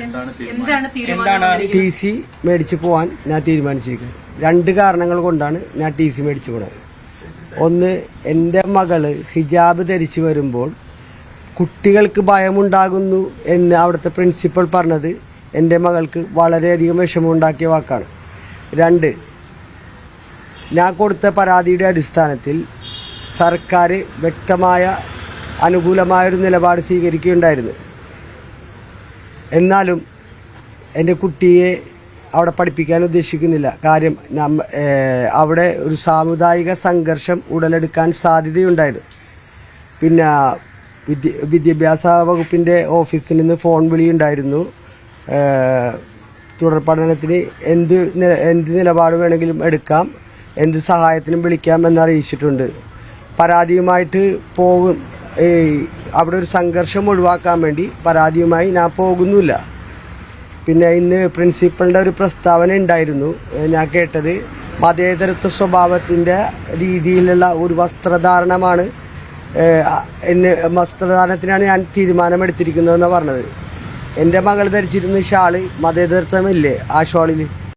എന്താണ് തീരുമാനം? എന്താണ് തീരുമാനം ടി സി മേടിച്ചു പോവാൻ ഞാൻ തീരുമാനിച്ചിരിക്കുന്നത് രണ്ട് കാരണങ്ങൾ കൊണ്ടാണ് ഞാൻ ടി സി മേടിച്ചു പോണത്. ഒന്ന് എന്റെ മകൾ ഹിജാബ് ധരിച്ചു വരുമ്പോൾ കുട്ടികൾക്ക് ഭയമുണ്ടാകുന്നു എന്ന് അവിടുത്തെ പ്രിൻസിപ്പൾ പറഞ്ഞത് എന്റെ മകൾക്ക് വളരെയധികം വിഷമമുണ്ടാക്കിയ വാക്കാണ്. രണ്ട് ഞാൻ കൊടുത്ത പരാതിയുടെ അടിസ്ഥാനത്തിൽ സർക്കാർ വ്യക്തമായ അനുകൂലമായൊരു നിലപാട് സ്വീകരിക്കുകയുണ്ടായിരുന്നു. എന്നാലും എന്റെ കുട്ടിയെ അവിടെ പഠിപ്പിക്കാൻ ഉദ്ദേശിക്കുന്നില്ല. കാര്യം അവിടെ ഒരു സാമുദായിക സംഘർഷം ഉടലെടുക്കാൻ സാധ്യതയുണ്ടായിരുന്നു പിന്നെ വിദ്യ വിദ്യാഭ്യാസ വകുപ്പിന്റെ ഓഫീസിൽ നിന്ന് ഫോൺ വിളിയുണ്ടായിരുന്നു. തുടർ പഠനത്തിന് എന്ത് എന്ത് നിലപാട് വേണമെങ്കിലും എടുക്കാം എന്ത് സഹായത്തിനും വിളിക്കാം എന്ന് അറിയിച്ചിട്ടുണ്ട് പരാതിയുമായിട്ട് പോകും. അവിടെ ഒരു സംഘർഷം ഒഴിവാക്കാൻ വേണ്ടി പരാതിയുമായി ഞാൻ പോകുന്നില്ല. പിന്നെ ഇന്ന് പ്രിൻസിപ്പളിന്റെ ഒരു പ്രസ്താവന ഉണ്ടായിരുന്നു. ഞാൻ കേട്ടത് മതേതരത്വ സ്വഭാവത്തിന്റെ രീതിയിലുള്ള ഒരു വസ്ത്രധാരണമാണ്. എന്നെ വസ്ത്രധാരണത്തിനാണ് ഞാൻ തീരുമാനമെടുത്തിരിക്കുന്നതെന്ന് പറഞ്ഞത്. എന്റെ മകൾ ധരിച്ചിരുന്ന ഷാൾ മതേതരത്വമില്ലേ ആ ഷാളിൽ